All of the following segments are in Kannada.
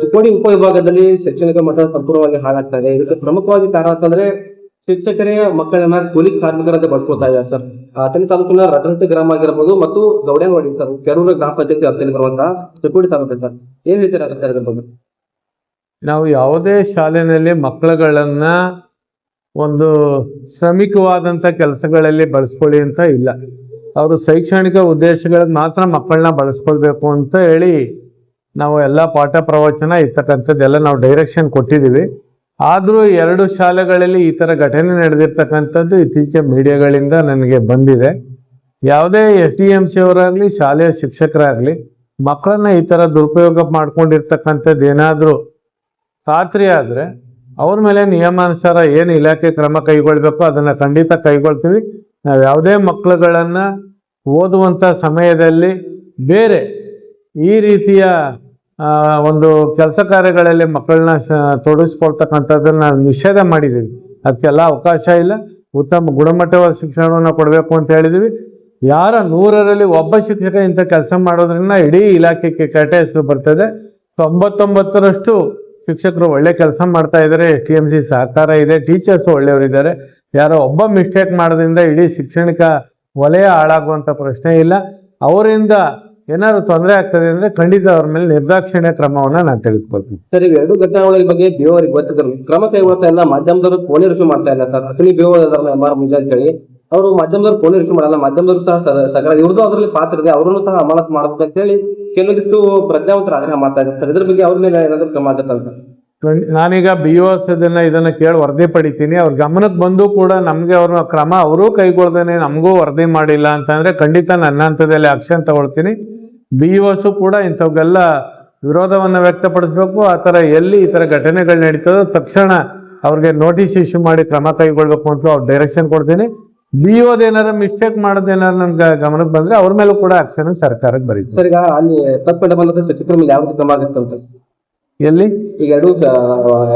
ಚಿಕ್ಕೋಡಿ ಉಪವಿಭಾಗದಲ್ಲಿ ಶೈಕ್ಷಣಿಕ ಮಟ್ಟ ಸಂಪೂರ್ಣವಾಗಿ ಹಾಳಾಗ್ತಾ ಇದೆ. ಇದಕ್ಕೆ ಪ್ರಮುಖವಾಗಿ ಕಾರಣ ಅಂತಂದ್ರೆ ಶಿಕ್ಷಕರೇ ಮಕ್ಕಳನ್ನ ಕೂಲಿ ಕಾರ್ಮಿಕರಂತೆ ಬಳಸ್ಕೊಳ್ತಾ ಇದ್ದಾರೆ ಸರ್. ಅಥಣಿ ತಾಲೂಕಿನ ರಟಂತಿ ಗ್ರಾಮ ಆಗಿರ್ಬೋದು ಮತ್ತು ಗೌಡೇನವಾಡಿ ಸರ್. ಕೆರೂರು ಗ್ರಾಮ ಪಂಚಾಯತಿ ವ್ಯಾಪ್ತಿಯಲ್ಲಿ ಬರುವಂತಹ ಚಿಕ್ಕೋಡಿ ತಾಲೂಕು ಸರ್. ಏನ್ ರೀತಿ ಸರ್ ಇದ್ರ ಬಗ್ಗೆ? ನಾವು ಯಾವುದೇ ಶಾಲೆಯಲ್ಲಿ ಮಕ್ಕಳುಗಳನ್ನ ಒಂದು ಶ್ರಮಿಕವಾದಂತ ಕೆಲಸಗಳಲ್ಲಿ ಬಳಸ್ಕೊಳ್ಳಿ ಅಂತ ಇಲ್ಲ. ಅವರು ಶೈಕ್ಷಣಿಕ ಉದ್ದೇಶಗಳಿಗೆ ಮಾತ್ರ ಮಕ್ಕಳನ್ನ ಬಳಸ್ಕೊಳ್ಬೇಕು ಅಂತ ಹೇಳಿ ನಾವು ಎಲ್ಲ ಪಾಠ ಪ್ರವಚನ ಇರ್ತಕ್ಕಂಥದ್ದೆಲ್ಲ ನಾವು ಡೈರೆಕ್ಷನ್ ಕೊಟ್ಟಿದ್ದೀವಿ. ಆದರೂ ಎರಡು ಶಾಲೆಗಳಲ್ಲಿ ಈ ಥರ ಘಟನೆ ನಡೆದಿರ್ತಕ್ಕಂಥದ್ದು ಇತ್ತೀಚೆಗೆ ಮೀಡಿಯಾಗಳಿಂದ ನನಗೆ ಬಂದಿದೆ. ಯಾವುದೇ ಎಸ್ ಡಿ ಎಂ ಸಿ ಅವರಾಗಲಿ, ಶಾಲೆಯ ಶಿಕ್ಷಕರಾಗಲಿ, ಮಕ್ಕಳನ್ನ ಈ ಥರ ದುರುಪಯೋಗ ಮಾಡ್ಕೊಂಡಿರ್ತಕ್ಕಂಥದ್ದು ಏನಾದರೂ ಖಾತ್ರಿ ಆದರೆ ಅವ್ರ ಮೇಲೆ ನಿಯಮಾನುಸಾರ ಏನು ಇಲಾಖೆ ಕ್ರಮ ಕೈಗೊಳ್ಬೇಕು ಅದನ್ನು ಖಂಡಿತ ಕೈಗೊಳ್ತೀವಿ. ನಾವು ಯಾವುದೇ ಮಕ್ಕಳುಗಳನ್ನು ಓದುವಂಥ ಸಮಯದಲ್ಲಿ ಬೇರೆ ಈ ರೀತಿಯ ಒಂದು ಕೆಲಸ ಕಾರ್ಯಗಳಲ್ಲಿ ಮಕ್ಕಳನ್ನ ತೊಡಗಿಸ್ಕೊಳ್ತಕ್ಕಂಥದ್ದನ್ನ ನಿಷೇಧ ಮಾಡಿದ್ದೀವಿ. ಅದಕ್ಕೆಲ್ಲ ಅವಕಾಶ ಇಲ್ಲ. ಉತ್ತಮ ಗುಣಮಟ್ಟವಾದ ಶಿಕ್ಷಣವನ್ನು ಕೊಡಬೇಕು ಅಂತ ಹೇಳಿದ್ದೀವಿ. ಯಾರ ನೂರರಲ್ಲಿ ಒಬ್ಬ ಶಿಕ್ಷಕ ಇಂಥ ಕೆಲಸ ಮಾಡೋದ್ರಿಂದ ಇಡೀ ಇಲಾಖೆಗೆ ಕೆಟ್ಟ ಬರ್ತದೆ. ತೊಂಬತ್ತೊಂಬತ್ತರಷ್ಟು ಶಿಕ್ಷಕರು ಒಳ್ಳೆ ಕೆಲಸ ಮಾಡ್ತಾ ಇದ್ದಾರೆ. ಎಸ್ ಟಿ ಎಂ ಸಿ ಸಹಕಾರ ಇದೆ. ಟೀಚರ್ಸ್ ಒಳ್ಳೆಯವರಿದ್ದಾರೆ. ಯಾರೋ ಒಬ್ಬ ಮಿಸ್ಟೇಕ್ ಮಾಡೋದ್ರಿಂದ ಇಡೀ ಶಿಕ್ಷಣಿಕ ವಲಯ ಹಾಳಾಗುವಂಥ ಪ್ರಶ್ನೆ ಇಲ್ಲ. ಅವರಿಂದ ಏನಾದ್ರು ತೊಂದರೆ ಆಗ್ತದೆ ಅಂದ್ರೆ ಖಂಡಿತ ಅವ್ರ ಮೇಲೆ ನಿರ್ದಾಕ್ಷಿಣ್ಯ ಕ್ರಮವನ್ನ ನಾನು ತೆಗೆದುಕೊಳ್ತೀನಿ. ಸರ್, ಈಗ ಎರಡು ಘಟನೆಗಳ ಬಗ್ಗೆ ಬೇವರಿಗೆ ಗೊತ್ತಿದ್ರು ಕ್ರಮ ಕೈಗೊಳ್ತಾ ಇಲ್ಲ, ಮಾಧ್ಯಮದವರು ಕೋಣಿ ರಿಸೀವ್ ಮಾಡ್ತಾ ಇಲ್ಲ sir. Athani BO M R ಅಂತ ಹೇಳಿ ಅವರು ಮಾಧ್ಯಮದವ್ರು ಕೋಣಿ ರಿಸೀವ್ ಮಾಡಲ್ಲ, ಮಾಧ್ಯಮದವರು ಸಹ ಸ- ಸಕಲ ಇವ್ರದ್ದು ಅದರಲ್ಲಿ ಪಾತ್ರ ಇದೆ, ಅವರನ್ನು ಸಹ ಅಮಾನತ್ ಮಾಡಬೇಕಂತ ಹೇಳಿ ಕೆಲವೊಂದಿಷ್ಟು ಪ್ರಜ್ಞಾವಂತರ ಆಗ್ರಹ ಮಾಡ್ತಾ ಇದ್ದಾರೆ. ಸರ್, ಇದ್ರ ಬಗ್ಗೆ ಅವ್ರ ಮೇಲೆ ಏನಾದ್ರು ಕ್ರಮ ಆಗುತ್ತೆ ಅಂತ ಖಂಡ್- ನಾನೀಗ ಬಿ ಒ ಇದನ್ನ ಇದನ್ನ ಕೇಳಿ ವರದಿ ಪಡಿತೀನಿ. ಅವ್ರ ಗಮನಕ್ಕೆ ಬಂದು ಕೂಡ ನಮ್ಗೆ ಅವ್ರ ಕ್ರಮ ಅವರೂ ಕೈಗೊಳ್ದೇನೆ, ನಮಗೂ ವರದಿ ಮಾಡಿಲ್ಲ ಅಂತಂದ್ರೆ ಖಂಡಿತ ನನ್ನ ಹಂತದಲ್ಲಿ ಆಕ್ಷನ್ ತಗೊಳ್ತೀನಿ. ಬಿ ಒಸು ಕೂಡ ಇಂಥವ್ಗೆಲ್ಲ ವಿರೋಧವನ್ನ ವ್ಯಕ್ತಪಡಿಸ್ಬೇಕು. ಆ ಥರ ಎಲ್ಲಿ ಈ ಥರ ಘಟನೆಗಳು ನಡೀತದೋ ತಕ್ಷಣ ಅವ್ರಿಗೆ ನೋಟಿಸ್ ಇಶ್ಯೂ ಮಾಡಿ ಕ್ರಮ ಕೈಗೊಳ್ಬೇಕು ಅಂತ ಅವ್ರ ಡೈರೆಕ್ಷನ್ ಕೊಡ್ತೀನಿ. ಬಿ ಓದೇನಾರ ಮಿಸ್ಟೇಕ್ ಮಾಡೋದೇನಾರ ನನ್ಗೆ ಗಮನಕ್ಕೆ ಬಂದ್ರೆ ಅವ್ರ ಮೇಲೂ ಕೂಡ ಆಕ್ಷನ್ ಸರ್ಕಾರಕ್ಕೆ ಬರೀತೀನಿ. ಸರ್, ಈಗ ಅಲ್ಲಿ ತಪ್ಪಿಡಬಲ್ಲದ ಶಿಕ್ಷಕರ ಮೇಲೆ ಯಾವ ಕ್ರಮ ಆಗುತ್ತೆ ಅಂತ? ಎಲ್ಲಿ? ಈಗ ಎರಡು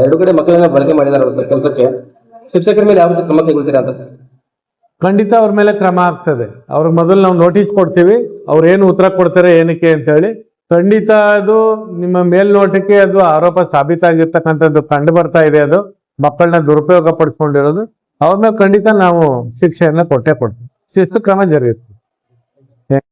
ಎರಡು ಕಡೆ ಮಕ್ಕಳನ್ನ ಬಳಕೆ ಮಾಡಿದಾರೆ ಸರ್ ಕೆಲಸಕ್ಕೆ. ಶಿಕ್ಷಕರ ಮೇಲೆ ಯಾವ ರೀತಿ ಕ್ರಮ ಕೈಗೊಳ್ತೀರಾ ಅಂತ ಸರ್? ಖಂಡಿತ ಅವ್ರ ಮೇಲೆ ಕ್ರಮ ಆಗ್ತದೆ. ಅವ್ರಿಗೆ ಮೊದಲು ನಾವು ನೋಟಿಸ್ ಕೊಡ್ತೀವಿ ಅವ್ರು ಏನು ಉತ್ತರ ಕೊಡ್ತಾರೆ ಏನಕ್ಕೆ ಅಂತ ಹೇಳಿ ಖಂಡಿತ ಅದು ನಿಮ್ಮ ಮೇಲ್ನೋಟಕ್ಕೆ ಅದು ಆರೋಪ ಸಾಬೀತಾಗಿರ್ತಕ್ಕಂಥದ್ದು ಕಂಡು ಬರ್ತಾ ಇದೆ ಅದು. ಮಕ್ಕಳನ್ನ ದುರುಪಯೋಗ ಪಡಿಸ್ಕೊಂಡಿರೋದು. ಅವ್ರ ಮೇಲೆ ಖಂಡಿತ ನಾವು ಶಿಕ್ಷೆಯನ್ನ ಕೊಟ್ಟೇ ಕೊಡ್ತೀವಿ. ಶಿಸ್ತು ಕ್ರಮ ಜರುಗಿಸ್ತೀವಿ.